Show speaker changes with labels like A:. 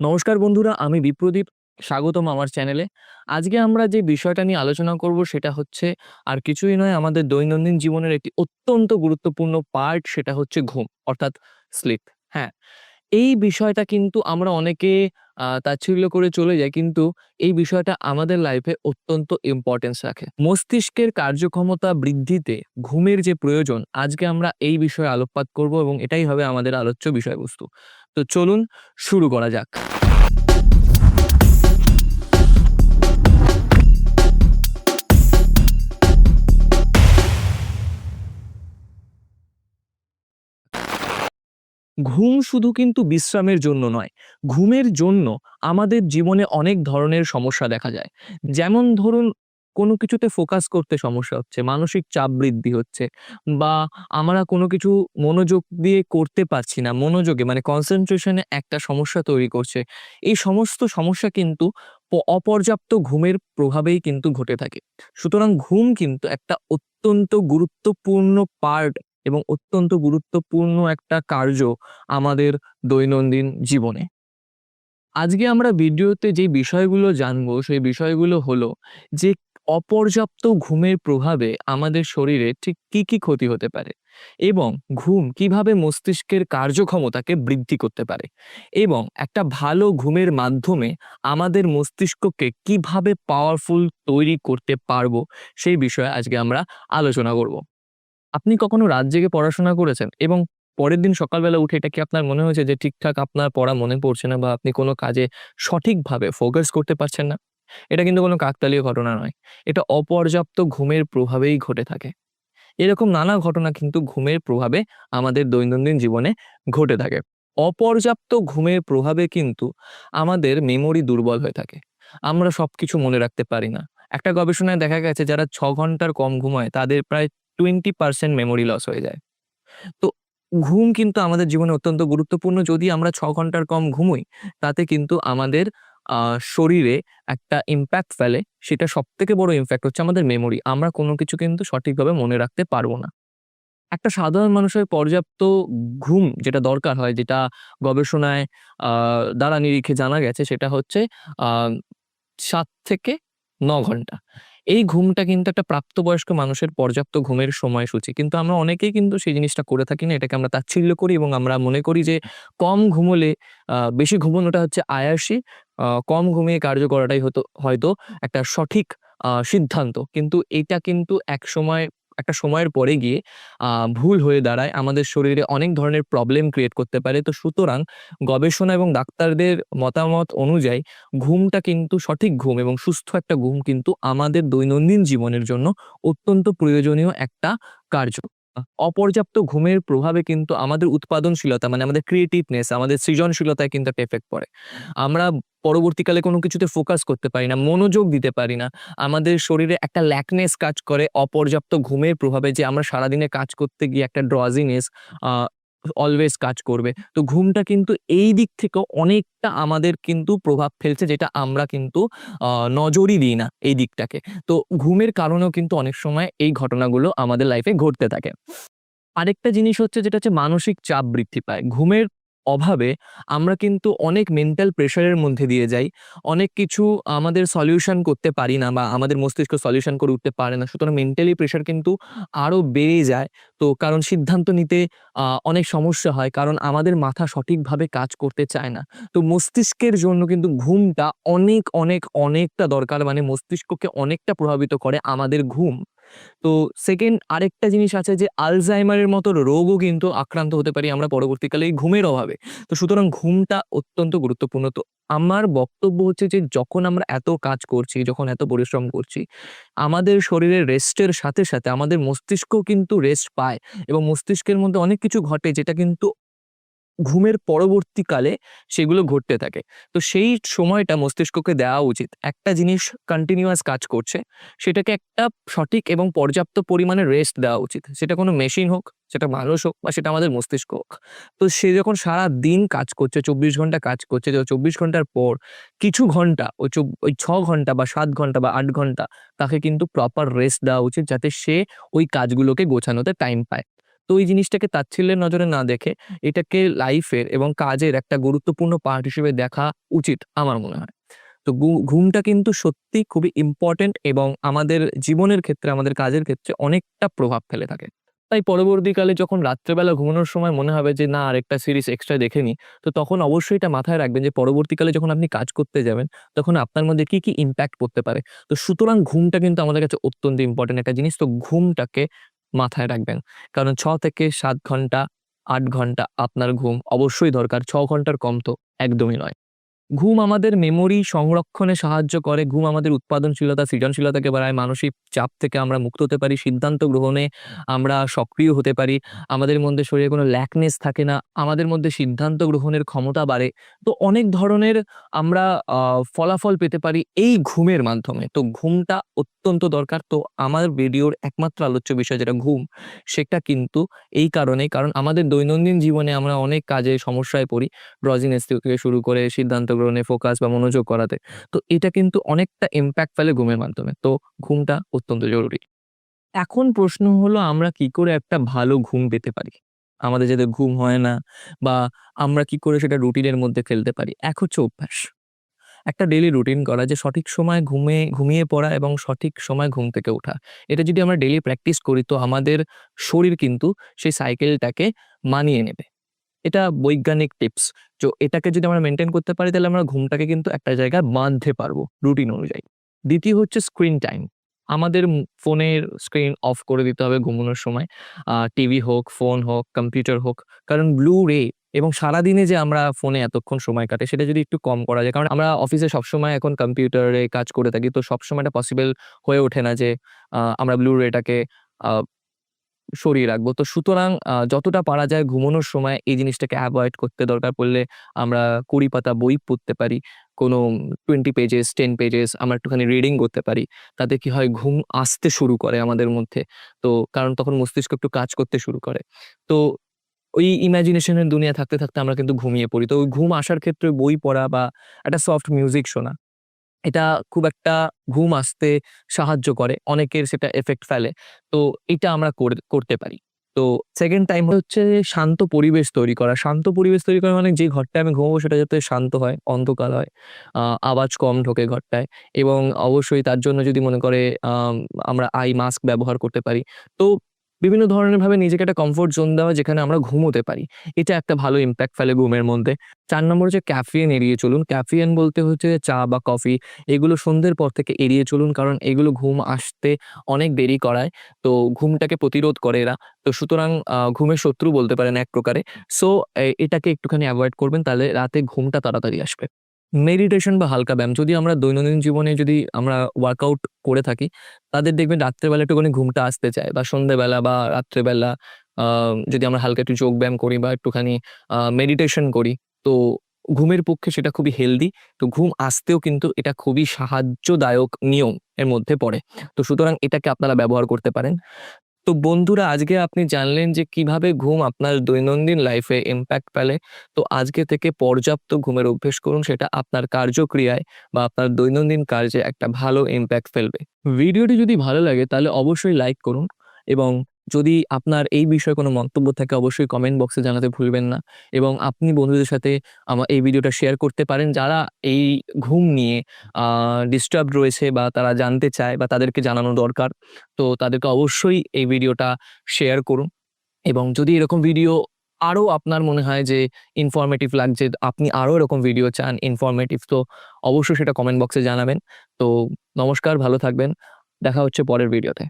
A: নমস্কার বন্ধুরা, আমি বিপ্রদীপ। স্বাগতম আমার চ্যানেলে। আজকে আমরা যে বিষয়টা নিয়ে আলোচনা করব সেটা হচ্ছে, আর কিছুই নয়, আমাদের দৈনন্দিন জীবনের একটি অত্যন্ত গুরুত্বপূর্ণ পার্ট সেটা হচ্ছে ঘুম, অর্থাৎ স্লিপ হ্যাঁ? এই বিষয়টা কিন্তু আমরা অনেকে তাচ্ছিল্য করে চলে যাই, কিন্তু এই বিষয়টা আমাদের লাইফে অত্যন্ত ইম্পর্টেন্স রাখে। মস্তিষ্কের কার্যক্ষমতা বৃদ্ধিতে ঘুমের যে প্রয়োজন, আজকে আমরা এই বিষয়ে আলোকপাত করব এবং এটাই হবে আমাদের আলোচ্য বিষয়বস্তু। তো চলুন শুরু করা যাক। ঘুম শুধু কিন্তু বিশ্রামের জন্য নয়, ঘুমের জন্য আমাদের জীবনে অনেক ধরনের সমস্যা দেখা যায়। যেমন ধরুন কোনো কিছুতে ফোকাস করতে সমস্যা হচ্ছে, মানসিক চাপ বৃদ্ধি হচ্ছে বা আমরা কোনো কিছু মনোযোগ দিয়ে করতে পারছি না, মনোযোগে মানে কনসেন্ট্রেশনে একটা সমস্যা তৈরি করছে। এই সমস্ত সমস্যা কিন্তু অপর্যাপ্ত ঘুমের প্রভাবেই কিন্তু ঘটে থাকে। সুতরাং ঘুম কিন্তু একটা অত্যন্ত গুরুত্বপূর্ণ পার্ট এবং অত্যন্ত গুরুত্বপূর্ণ একটা কার্য আমাদের দৈনন্দিন জীবনে। আজকে আমরা ভিডিওতে যে বিষয়গুলো জানব, সেই বিষয়গুলো হলো যে অপর্যাপ্ত ঘুমের প্রভাবে আমাদের শরীরে ঠিক কি কি ক্ষতি হতে পারে এবং ঘুম কীভাবে মস্তিষ্কের কার্যক্ষমতাকে বৃদ্ধি করতে পারে এবং একটা ভালো ঘুমের মাধ্যমে আমাদের মস্তিষ্ককে কীভাবে পাওয়ারফুল তৈরি করতে পারব সেই বিষয়ে আজকে আমরা আলোচনা করব। আপনি কখনো রাত জেগে পড়াশোনা করেছেন এবং পরের দিন সকালবেলা উঠে এটা কি আপনার মনে হয়েছে যে ঠিকঠাক আপনার পড়া মনে পড়ছে না বা আপনি কোনো কাজে সঠিকভাবে ফোকাস করতে পারছেন না? এটা কিন্তু কোনো কাকতালীয় ঘটনা নয়। এটা অপর্যাপ্ত ঘুমের প্রভাবেই ঘটে থাকে। এরকম নানা ঘটনা কিন্তু ঘুমের প্রভাবে আমাদের দৈনন্দিন জীবনে ঘটে থাকে। অপর্যাপ্ত ঘুমের প্রভাবে কিন্তু আমাদের মেমোরি দুর্বল হয়ে থাকে। আমরা সবকিছু মনে রাখতে পারি না। একটা গবেষণায় দেখা গেছে, যারা ছ ঘণ্টার কম ঘুমায়, তাদের প্রায় টোয়েন্টি পার্সেন্ট মেমোরি লস হয়ে যায়। তো ঘুম কিন্তু আমাদের জীবনে অত্যন্ত গুরুত্বপূর্ণ। যদি আমরা ছ ঘণ্টার কম ঘুমোই, তাতে কিন্তু আমাদের শরীরে একটা ইম্প্যাক্ট ফেলে, সেটা সব থেকে বড় ইম্প্যাক্ট হচ্ছে আমাদের মেমোরি আমরা কোনো কিছু কিন্তু সঠিকভাবে মনে রাখতে পারব না। একটা সাধারণ মানুষের পর্যাপ্ত ঘুম যেটা দরকার হয়, যেটা গবেষণায় দ্বারা নিরীক্ষে জানা গেছে, সেটা হচ্ছে সাত থেকে ন ঘণ্টা। এই ঘুমটা কিন্তু একটা প্রাপ্তবয়স্ক মানুষের পর্যাপ্ত ঘুমের সময়সূচি। কিন্তু আমরা অনেকেই কিন্তু সেই জিনিসটা করে থাকি না, এটাকে আমরা তাচ্ছিল্য করি এবং আমরা মনে করি যে কম ঘুমোলে বেশি ঘুমোনোটা হচ্ছে আয়াসী কম ঘুমিয়ে কার্য করাটাই হতো, হয়তো একটা সঠিক সিদ্ধান্ত। কিন্তু এটা কিন্তু এক সময় একটা সময়ের পরে গিয়ে ভুল হয়ে দাঁড়ায়। আমাদের শরীরে অনেক ধরনের প্রবলেম ক্রিয়েট করতে পারে। তো সুতরাং গবেষণা এবং ডাক্তারদের মতামত অনুযায়ী ঘুমটা কিন্তু সঠিক ঘুম এবং সুস্থ একটা ঘুম কিন্তু আমাদের দৈনন্দিন জীবনের জন্য অত্যন্ত প্রয়োজনীয় একটা কার্য। অপর্যাপ্ত ঘুমের প্রভাবে কিন্তু আমাদের উৎপাদনশীলতা মানে আমাদের ক্রিয়েটিভনেস আমাদের সৃজনশীলতায় কিন্তু একটা এফেক্ট পড়ে। আমরা পরবর্তীকালে কোনো কিছুতে ফোকাস করতে পারি না, মনোযোগ দিতে পারি না। আমাদের শরীরে একটা ল্যাকনেস কাজ করে অপর্যাপ্ত ঘুমের প্রভাবে যে আমরা সারাদিনে কাজ করতে গিয়ে একটা ড্রজিনেস অলওয়েজ কাজ করবে। তো ঘুমটা কিন্তু এই দিক থেকে অনেকটা আমাদের কিন্তু প্রভাব ফেলছে, যেটা আমরা কিন্তু নজরই দিই না এই দিকটাকে। তো ঘুমের কারণেও কিন্তু অনেক সময় এই ঘটনাগুলো আমাদের লাইফে ঘটতে থাকে। আরেকটা জিনিস হচ্ছে, যেটা হচ্ছে মানসিক চাপ বৃদ্ধি পায়। ঘুমের অভাবে আমরা কিন্তু অনেক মেন্টাল প্রেশারের মধ্যে দিয়ে যাই। অনেক কিছু আমাদের সলিউশন করতে পারি না বা আমাদের মস্তিষ্ক সলিউশন করে উঠতে পারে না। সুতরাং মেন্টালি প্রেশার কিন্তু আরও বেড়ে যায়। তো কারণ সিদ্ধান্ত নিতে অনেক সমস্যা হয়। কারণ আমাদের মাথা সঠিকভাবে কাজ করতে চায় না। তো মস্তিষ্কের জন্য কিন্তু ঘুমটা অনেক অনেক, অনেকটা দরকার। মানে মস্তিষ্ককে অনেকটা প্রভাবিত করে আমাদের ঘুম। তো সেকেন্ড আরেকটা জিনিস আছে যে আলজাইমারের মতো রোগও কিন্তু আক্রান্ত হতে পারি আমরা পরবর্তীকালে এই ঘুমের অভাবে। তো সুতরাং ঘুমটা অত্যন্ত গুরুত্বপূর্ণ। তো আমার বক্তব্য হচ্ছে যে যখন আমরা এত কাজ করছি, যখন এত পরিশ্রম করছি, আমাদের শরীরের রেস্টের সাথে সাথে আমাদের মস্তিষ্ক কিন্তু রেস্ট পায় এবং মস্তিষ্কের মধ্যে অনেক কিছু ঘটে যেটা কিন্তু ঘুমের পরবর্তীকালে সেগুলো ঘটতে থাকে। তো সেই সময়টা মস্তিষ্ককে দেওয়া উচিত। একটা জিনিস কন্টিনিউয়াস কাজ করছে, সেটাকে একটা সঠিক এবং পর্যাপ্ত পরিমাণে রেস্ট দেওয়া উচিত। সেটা কোনো মেশিন হোক, সেটা মানুষ হোক বা সেটা আমাদের মস্তিষ্ক হোক। তো সে যখন সারা দিন কাজ করছে, চব্বিশ ঘণ্টা কাজ করছে চব্বিশ ঘণ্টার পর কিছু ঘণ্টা ওই ওই ছ ঘণ্টা বা সাত ঘণ্টা বা আট ঘণ্টা তাকে কিন্তু প্রপার রেস্ট দেওয়া উচিত যাতে সে ওই কাজগুলোকে গোছানোতে টাইম পায়। তো এই জিনিসটাকে তাচ্ছিল্যের নজরে না দেখে এটাকে লাইফের এবং কাজের একটা গুরুত্বপূর্ণ পার্ট হিসেবে দেখা উচিত আমার মনে হয়। তো ঘুমটা কিন্তু সত্যি খুবই ইম্পর্টেন্ট এবং আমাদের জীবনের ক্ষেত্রে, আমাদের কাজের ক্ষেত্রে অনেকটা প্রভাব ফেলে থাকে। তাই পরবর্তীকালে যখন রাত্রেবেলা ঘুমানোর সময় মনে হবে যে, না, আরেকটা সিরিজ এক্সট্রা দেখে নিই তো তখন অবশ্যই এটা মাথায় রাখবেন যে, পরবর্তীকালে যখন আপনি কাজ করতে যাবেন, তখন আপনার মধ্যে কি কি ইম্প্যাক্ট পড়তে পারে? তো সুতরাং ঘুমটা কিন্তু আমাদের কাছে অত্যন্ত ইম্পর্টেন্ট একটা জিনিস। তো ঘুমটাকে মাথায় রাখবেন। কারণ ছ থেকে সাত ঘণ্টা, আট ঘণ্টা আপনার ঘুম অবশ্যই দরকার। ছ ঘণ্টার কম তো একদমই নয়। ঘুম আমাদের মেমোরি সংরক্ষণে সাহায্য করে, ঘুম আমাদের উৎপাদনশীলতা, সৃজনশীলতাকে বাড়ায়, মানসিক চাপ থেকে আমরা মুক্ত হতে পারি, সিদ্ধান্ত গ্রহণে আমরা সক্রিয় হতে পারি, আমাদের মধ্যে শরীরে কোনো ল্যাকনেস থাকে না, আমাদের মধ্যে সিদ্ধান্ত গ্রহণের ক্ষমতা বাড়ে। তো অনেক ধরনের আমরা ফলাফল পেতে পারি এই ঘুমের মাধ্যমে। তো ঘুমটা অত্যন্ত দরকার। তো আমার ভিডিওর একমাত্র আলোচ্য বিষয় যেটা ঘুম, সেটা কিন্তু এই কারণে কারণ আমাদের দৈনন্দিন জীবনে আমরা অনেক কাজে সমস্যায় পড়ি। ড্রজিনেস থেকে শুরু করে সিদ্ধান্ত গ্রহণে ফোকাস বা মনোযোগ করাতে। তো এটা কিন্তু অনেকটা ইম্প্যাক্ট ফেলে ঘুমের মাধ্যমে। তো ঘুমটা অত্যন্ত জরুরি। এখন প্রশ্ন হলো, আমরা কি করে একটা ভালো ঘুম পেতে পারি? আমাদের যাতে ঘুম হয় না বা আমরা কি করে সেটা রুটিনের মধ্যে ফেলতে পারি? এক হচ্ছে অভ্যাস। একটা ডেলি রুটিন করা যে সঠিক সময় ঘুমে, ঘুমিয়ে পড়া এবং সঠিক সময় ঘুম থেকে ওঠা। এটা যদি আমরা ডেলি প্র্যাকটিস করি, তো আমাদের শরীর কিন্তু সেই সাইকেলটাকে মানিয়ে নেবে। এটা বৈজ্ঞানিক টিপস। তো এটাকে যদি আমরা মেনটেন করতে পারি, তাহলে আমরা ঘুমটাকে কিন্তু একটা জায়গায় বাঁধতে পারব রুটিন অনুযায়ী। দ্বিতীয় হচ্ছে স্ক্রিন টাইম আমাদের ফোনের স্ক্রিন অফ করে দিতে হবে ঘুমানোর সময়। টিভি হোক ফোন হোক কম্পিউটার হোক, কারণ ব্লু রে এবং সারাদিনে যে আমরা ফোনে এতক্ষণ সময় কাটে সেটা যদি একটু কম করা যায়, কারণ আমরা অফিসে সবসময় এখন কম্পিউটারে কাজ করে থাকি, তো সবসময় এটা পসিবল হয়ে ওঠে না যে আমরা ব্লু রেটাকে সরিয়ে রাখব। তো সুতরাং যতটা পারা যায় ঘুমানোর সময় এই জিনিসটাকে অ্যাভয়েড করতে দরকার পড়লে আমরা কুড়ি পাতা বই পড়তে পারি, কোনো টোয়েন্টি পেজেস টেন পেজেস আমরা একটুখানি রিডিং করতে পারি। তাতে কি হয় ঘুম আসতে শুরু করে আমাদের মধ্যে। তো কারণ তখন মস্তিষ্ক একটু কাজ করতে শুরু করে। তো ওই ইমাজিনেশনের দুনিয়া থাকতে থাকতে আমরা কিন্তু ঘুমিয়ে পড়ি। তো ওই ঘুম আসার ক্ষেত্রে বই পড়া বা একটা সফট মিউজিক শোনা এটা খুব একটা ঘুম আসতে সাহায্য করে, অনেকের সেটা এফেক্ট ফেলে। তো এটা আমরা করে- করতে পারি। তো সেকেন্ড টাইম হচ্ছে শান্ত পরিবেশ তৈরি করা। শান্ত পরিবেশ তৈরি করা মানে যে ঘরটায় আমি ঘুমাবো সেটা যাতে শান্ত হয়, অন্ধকার হয় আওয়াজ কম ঢোকে ঘরটায়। এবং অবশ্যই তার জন্য যদি মনে করে আমরা আই মাস্ক ব্যবহার করতে পারি। তো বিভিন্ন ধরনের ভাবে নিজেকে একটা কমফোর্ট জোন দেওয়া যেখানে আমরা ঘুমোতে পারি। এটা একটা ভালো ইম্প্যাক্ট ফেলে ঘুমের মধ্যে। চার নম্বর হচ্ছে ক্যাফিয়েন এড়িয়ে চলুন। ক্যাফিয়েন বলতে হচ্ছে চা বা কফি এগুলো সন্ধ্যের পর থেকে এড়িয়ে চলুন কারণ এগুলো ঘুম আসতে অনেক দেরি করায়। তো ঘুমটাকে প্রতিরোধ করে এরা। তো সুতরাং ঘুমের শত্রু বলতে পারেন এক প্রকারে। সো এটাকে একটুখানি অ্যাভয়েড করবেন, তাহলে রাতে ঘুমটা তাড়াতাড়ি আসবে। মেডিটেশন বা হালকা ব্যায়াম, যদি আমরা দৈনন্দিন জীবনে যদি আমরা ওয়ার্কআউট করে থাকি, তাদের দেখবেন রাত্রেবেলা একটুখানি ঘুমটা আসতে চায় বা সন্ধ্যেবেলা বা রাত্রেবেলা যদি আমরা হালকা একটু যোগ ব্যায়াম করি বা একটুখানি মেডিটেশন করি, তো ঘুমের পক্ষে সেটা খুবই হেলদি তো ঘুম আসতেও কিন্তু এটা খুবই সাহায্যদায়ক নিয়ম এর মধ্যে পড়ে। তো সুতরাং এটাকে আপনারা ব্যবহার করতে পারেন। তো বন্ধুরা, আজকে আপনি জানলেন যে কীভাবে ঘুম আপনার দৈনন্দিন লাইফে ইম্প্যাক্ট ফেলে। তো আজকে থেকে পর্যাপ্ত ঘুমের অভ্যেস করুন, সেটা আপনার কার্যক্রিয়ায় বা আপনার দৈনন্দিন কার্যে একটা ভালো ইম্প্যাক্ট ফেলবে। ভিডিওটি যদি ভালো লাগে, তাহলে অবশ্যই লাইক করুন এবং যদি আপনার এই বিষয়ে কোনো মন্তব্য থাকে, অবশ্যই কমেন্ট বক্সে জানাতে ভুলবেন না। এবং আপনি বন্ধুদের সাথে আমার এই ভিডিওটা শেয়ার করতে পারেন। যারা এই ঘুম নিয়ে ডিস্টার্ব রয়েছে বা তারা জানতে চায় বা তাদেরকে জানানো দরকার, তো তাদেরকে অবশ্যই এই ভিডিওটা শেয়ার করুন। এবং যদি এরকম ভিডিও আরও আপনার মনে হয় যে ইনফরমেটিভ লাগছে, আপনি আরও এরকম ভিডিও চান ইনফরমেটিভ তো অবশ্যই সেটা কমেন্ট বক্সে জানাবেন। তো নমস্কার, ভালো থাকবেন। দেখা হচ্ছে পরের ভিডিওতে